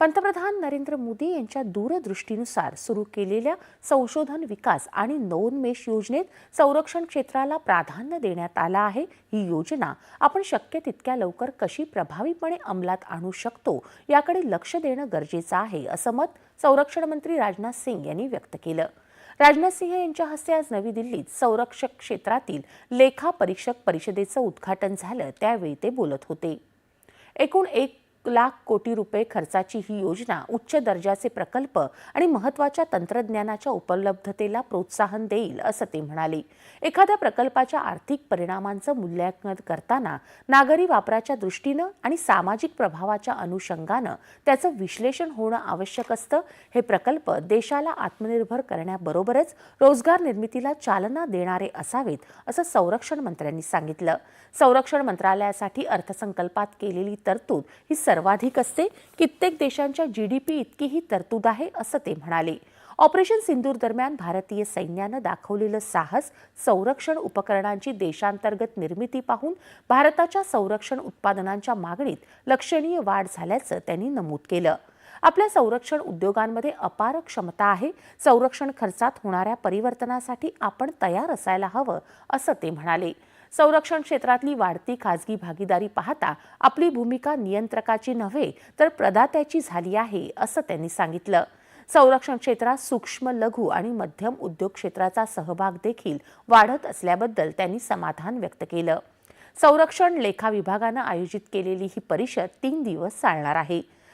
पंतप्रधान नरेंद्र मोदी यांच्या दूरदृष्टीनुसार सुरू केलेल्या संशोधन विकास आणि नवोन्मेष योजनेत संरक्षण क्षेत्राला प्राधान्य देण्यात आलं आहे. ही योजना आपण शक्य तितक्या लवकर कशी प्रभावीपणे अंमलात आणू शकतो याकडे लक्ष देणं गरजेचं आहे असं मत संरक्षण मंत्री राजनाथ सिंग यांनी व्यक्त केलं. राजनाथ सिंह यांच्या हस्ते आज नवी दिल्लीत संरक्षक क्षेत्रातील लेखा परीक्षक परिषदेचं उद्घाटन झालं. त्यावेळी ते बोलत होते. एकूण एक लाख कोटी रुपये खर्चाची ही योजना उच्च दर्जाचे प्रकल्प आणि महत्त्वाच्या तंत्रज्ञानाच्या उपलब्धतेला प्रोत्साहन देईल असं ते म्हणाले. एखाद्या प्रकल्पाच्या आर्थिक परिणामांचं मूल्यांकन करताना नागरी वापराच्या दृष्टीनं आणि सामाजिक प्रभावाच्या अनुषंगानं त्याचं विश्लेषण होणं आवश्यक असतं. हे प्रकल्प देशाला आत्मनिर्भर करण्याबरोबरच रोजगार निर्मितीला चालना देणारे असावेत असं संरक्षण मंत्र्यांनी सांगितलं. संरक्षण मंत्रालयासाठी अर्थसंकल्पात केलेली तरतूद ही सर्वाधिक असते. कित्येक देशांच्या जीडीपी पी इतकीही तरतूद आहे असं ते म्हणाले. ऑपरेशन सिंदूर दरम्यान भारतीय सैन्यानं दाखवलेलं साहस संरक्षण उपकरणांची देशांतर्गत निर्मिती पाहून भारताच्या संरक्षण उत्पादनांच्या मागणीत लक्षणीय वाढ झाल्याचं त्यांनी नमूद केलं. आपल्या संरक्षण उद्योगांमध्ये अपार क्षमता आहे. संरक्षण खर्चात होणाऱ्या परिवर्तनासाठी आपण तयार असायला हवं असं ते म्हणाले. संरक्षण क्षेत्रातली वाढती खाजगी भागीदारी पाहता आपली भूमिका नियंत्रकाची नव्हे तर प्रदात्याची झाली आहे असं त्यांनी सांगितलं. संरक्षण क्षेत्रात सूक्ष्म लघु आणि मध्यम उद्योग क्षेत्राचा सहभाग देखील वाढत असल्याबद्दल त्यांनी समाधान व्यक्त केलं. संरक्षण लेखा विभागानं आयोजित केलेली ही परिषद तीन दिवस चालणार आहे.